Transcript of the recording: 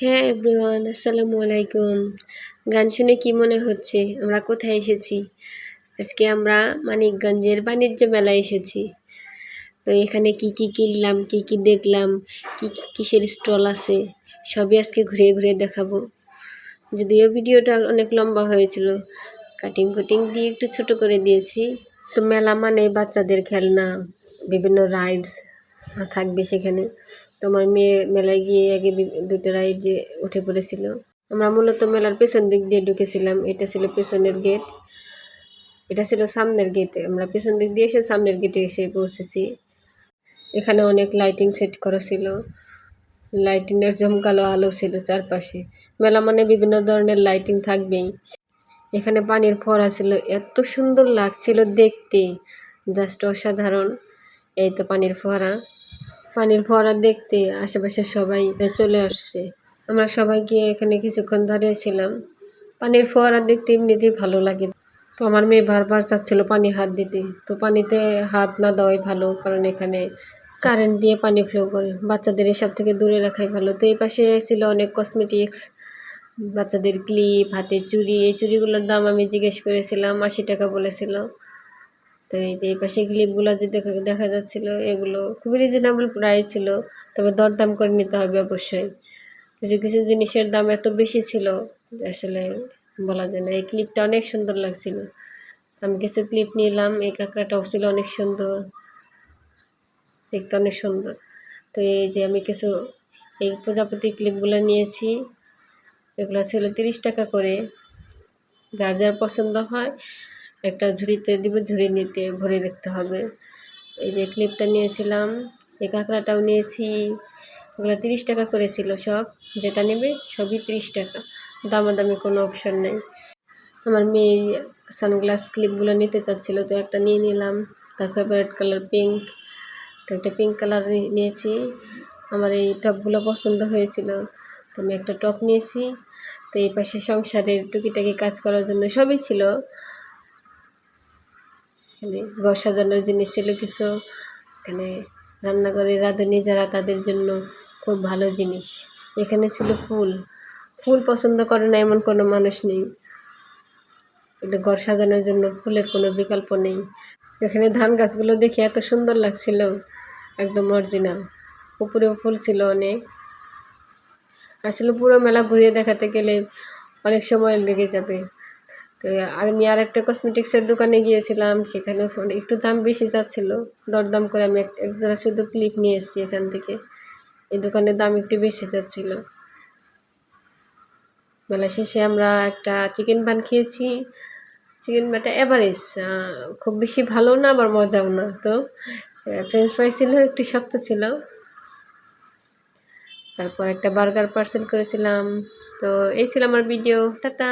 হ্যাঁ এভরিওয়ান, আসসালামু আলাইকুম। গান শুনে কি মনে হচ্ছে? আমরা কোথায় এসেছি? আজকে আমরা মানিকগঞ্জের বাণিজ্য মেলায় এসেছি। তো এখানে কি কি কিনলাম, কি কি দেখলাম, কি কিসের স্টল আছে, সবই আজকে ঘুরে ঘুরে দেখাবো। যদিও ভিডিওটা অনেক লম্বা হয়েছিল কাটিং কুটিং দিয়ে একটু ছোট করে দিয়েছি। তো মেলা মানে বাচ্চাদের খেলনা, বিভিন্ন রাইডস থাকবে সেখানে। তোমার মেয়ে মেলায় গিয়ে আগে দুটো রাইড যে উঠে পড়েছিল। আমরা মূলত মেলার পেছন দিক দিয়ে ঢুকেছিলাম। এটা ছিল পেছনের গেট। এটা ছিল সামনের গেটে। আমরা পেছন দিক দিয়ে এসে সামনের গেটে এসে পৌঁছেছি। এখানে অনেক লাইটিং সেট করা ছিল। লাইটিংয়ের জমকালো আলো ছিল চারপাশে। মেলা মানে বিভিন্ন ধরনের লাইটিং থাকবেই। এখানে পানির ফোয়ারা ছিল। এত সুন্দর লাগছিল দেখতে। জাস্ট অসাধারণ। এই তো পানির ফোয়ারা। পানির ফোয়ারা দেখতে আশেপাশে সবাই চলে আসছে। আমরা সবাই গিয়ে এখানে কিছুক্ষণ দাঁড়িয়েছিলাম। পানির ফোয়ারা দেখতে এমনিতেই ভালো লাগে। তো আমার মেয়ে বারবার চাচ্ছিল পানি হাত দিতে। তো পানিতে হাত না দেওয়াই ভালো, কারণ এখানে কারেন্ট দিয়ে পানি ফ্লো করে। বাচ্চাদের এসব থেকে দূরে রাখাই ভালো। তো এই পাশে ছিল অনেক কসমেটিক্স বাচ্চাদের ক্লিপ হাতের চুড়ি। এই চুড়িগুলোর দাম আমি জিজ্ঞেস করেছিলাম, আশি টাকা বলেছিল। তো এই যে এই পাশে ক্লিপগুলো যে দেখা যাচ্ছিল, এগুলো খুবই রিজনেবল প্রাইস ছিল, তবে দরদাম করে নিতে হবে অবশ্যই। কিছু কিছু জিনিসের দাম এত বেশি ছিল, আসলে বলা যায় না। এই ক্লিপটা অনেক সুন্দর লাগছিল। আমি কিছু ক্লিপ নিলাম, এই কাঁকড়াটাও ছিল অনেক সুন্দর। দেখতে অনেক সুন্দর। তো এই যে আমি কিছু, এই প্রজাপতি ক্লিপগুলো নিয়েছি। এগুলো ছিল তিরিশ টাকা করে। যার যার পছন্দ হয় একটা ঝুড়িতে দিব, ঝুড়ি নিতে ভরে রাখতে হবে। এই যে ক্লিপটা নিয়েছিলাম, এই কাঁকড়াটাও নিয়েছি। ওগুলো তিরিশ টাকা করেছিল সব। যেটা নেবে সবই তিরিশ টাকা। দামাদামি কোনো অপশন নেই। আমার মেয়ে সানগ্লাস ক্লিপগুলো নিতে চাচ্ছিল, তো একটা নিয়ে নিলাম। তার ফেভারিট কালার পিঙ্ক তো একটা পিঙ্ক কালার নিয়েছি। আমার এই টপগুলো পছন্দ হয়েছিল, তো আমি একটা টপ নিয়েছি। তো এই পাশে সংসারের টুকিটাকি কাজ করার জন্য সবই ছিল। এখানে ঘর সাজানোর জিনিস ছিল কিছু। এখানে রান্নাঘরে রাঁধুনি যারা, তাদের জন্য খুব ভালো জিনিস। এখানে ছিল ফুল। ফুল পছন্দ করে না এমন কোনো মানুষ নেই। এটা ঘর সাজানোর জন্য ফুলের কোনো বিকল্প নেই। এখানে ধান গাছগুলো দেখে এত সুন্দর লাগছিল, একদম অরিজিনাল উপরেও ফুল ছিল অনেক। আসলে পুরো মেলা ঘুরিয়ে দেখাতে গেলে অনেক সময় লেগে যাবে। তো আমি আর একটা কসমেটিক্সের দোকানে গিয়েছিলাম, সেখানে একটু দাম বেশি যাচ্ছিল। দরদাম করে আমি এক জোড়া শুধু ক্লিপ নিয়ে এসেছি এখান থেকে। এই দোকানের দাম একটু বেশি যাচ্ছিল। বেলা শেষে আমরা একটা চিকেন বান খেয়েছি। চিকেন বানটা এভারেজ খুব বেশি ভালো না, আবার মজাও না তো। ফ্রেঞ্চ ফ্রাই ছিল, একটু শক্ত ছিল। তারপর একটা বার্গার পার্সেল করেছিলাম। তো এই ছিল আমার ভিডিও টাটা।